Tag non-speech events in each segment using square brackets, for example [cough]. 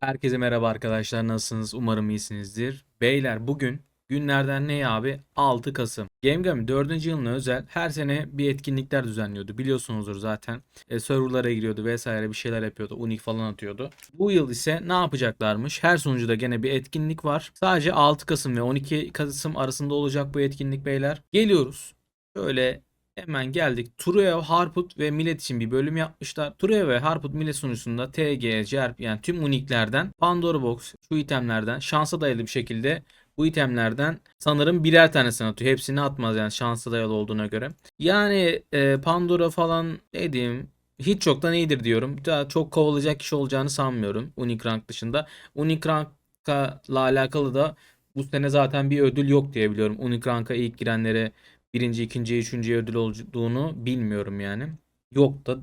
Herkese merhaba arkadaşlar nasılsınız? Umarım iyisinizdir. Beyler bugün günlerden ne abi? 6 Kasım. GameGame 4. yılına özel her sene bir etkinlikler düzenliyordu. Biliyorsunuzdur zaten. E, serverlara giriyordu vesaire bir şeyler yapıyordu. Unik falan atıyordu. Bu yıl ise ne yapacaklarmış? Her sunucuda gene bir etkinlik var. Sadece 6 Kasım ve 12 Kasım arasında olacak bu etkinlik beyler. Geliyoruz. Şöyle Hemen geldik. Truev, Harput ve Millet için bir bölüm yapmışlar. Truev ve Harput Millet sunucusunda TG, JERP yani tüm uniklerden Pandora Box şu itemlerden şansa dayalı bir şekilde bu itemlerden sanırım birer tanesini atıyor. Hepsini atmaz yani şansa dayalı olduğuna göre. Yani e, Pandora falan ne diyeyim hiç çoktan iyidir diyorum. Daha çok kovalayacak kişi olacağını sanmıyorum Unique Rank dışında. Unique Rank'la alakalı da bu sene zaten bir ödül yok diye biliyorum. Unique Rank'a ilk girenlere birinci, ikinci, üçüncü ödül olduğunu bilmiyorum yani. Yok da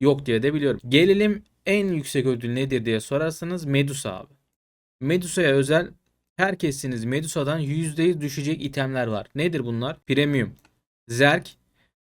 yok diye de biliyorum. Gelelim en yüksek ödül nedir diye sorarsanız Medusa abi. Medusa'ya özel herkesiniz Medusa'dan %100 düşecek itemler var. Nedir bunlar? Premium, Zerk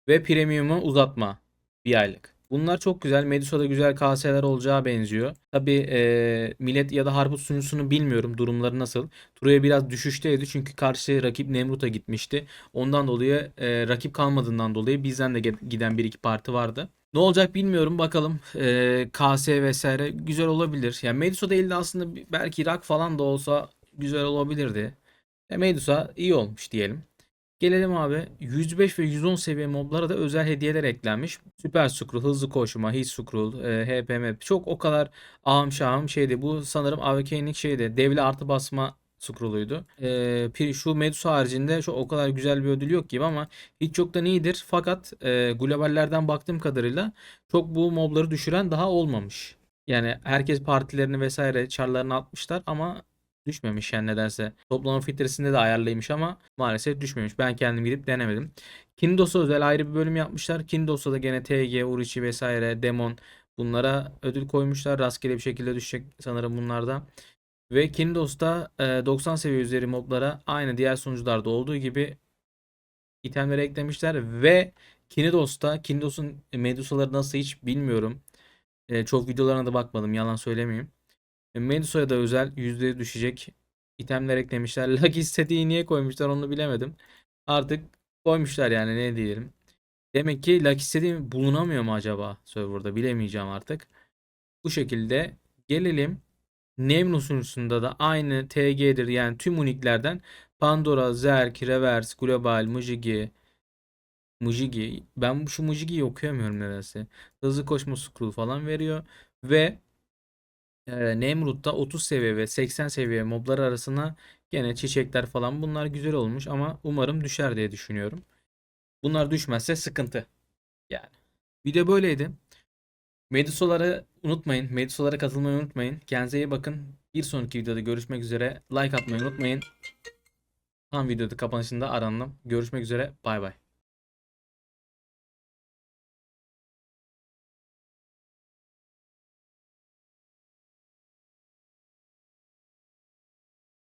ve Premium'u uzatma. Bir aylık. Bunlar çok güzel. Medusa'da güzel kaseler olacağı benziyor. Tabi e, Millet ya da Harput sunucusunu bilmiyorum durumları nasıl. Turaya biraz düşüşteydi çünkü karşı rakip Nemrut'a gitmişti. Ondan dolayı e, rakip kalmadığından dolayı bizden de giden bir iki parti vardı. Ne olacak bilmiyorum bakalım. E, KS vesaire güzel olabilir. Yani Medusa değil de aslında belki Rak falan da olsa güzel olabilirdi. E, Medusa iyi olmuş diyelim. Gelelim abi 105 ve 110 seviye moblara da özel hediyeler eklenmiş. Süper Scroll, hızlı koşma, Hit Scroll, e, HPM çok o kadar ahım şahım şeydi. Bu sanırım AWK'nin şeydi. Devli artı basma scroll'uydu. E, şu Medusa haricinde şu o kadar güzel bir ödül yok gibi ama hiç çoktan iyidir. Fakat e, globallerden baktığım kadarıyla çok bu mobları düşüren daha olmamış. Yani herkes partilerini vesaire çarlarını atmışlar ama düşmemiş yani nedense. Toplama filtresinde de ayarlıymış ama maalesef düşmemiş. Ben kendim gidip denemedim. Kindos'a özel ayrı bir bölüm yapmışlar. Kindos'ta da gene TG, Urichi vesaire, Demon bunlara ödül koymuşlar. Rastgele bir şekilde düşecek sanırım bunlarda. Ve Kindos'ta e, 90 seviye üzeri moblara aynı diğer sunucularda olduğu gibi itemleri eklemişler ve Kindos'ta Kindos'un Medusa'ları nasıl hiç bilmiyorum. E, çok videolarına da bakmadım yalan söylemeyeyim. E, Medusa'ya da özel yüzde düşecek itemler eklemişler. [laughs] Lucky istediği niye koymuşlar onu bilemedim. Artık koymuşlar yani ne diyelim. Demek ki Lucky istediği bulunamıyor mu acaba serverda bilemeyeceğim artık. Bu şekilde gelelim. Nemno sunucusunda da aynı TG'dir yani tüm uniklerden Pandora, Zerk, Reverse, Global, Mujigi, Mujigi. Ben şu Mujigi'yi okuyamıyorum nedense. Hızlı koşma scroll falan veriyor. Ve e, Nemrut'ta 30 seviye ve 80 seviye moblar arasına gene çiçekler falan bunlar güzel olmuş ama umarım düşer diye düşünüyorum. Bunlar düşmezse sıkıntı. Yani. Video böyleydi. Medusaları unutmayın. Medusalara katılmayı unutmayın. Kendinize iyi bakın. Bir sonraki videoda görüşmek üzere. Like atmayı unutmayın. Tam videoda kapanışında arandım. Görüşmek üzere. Bay bay.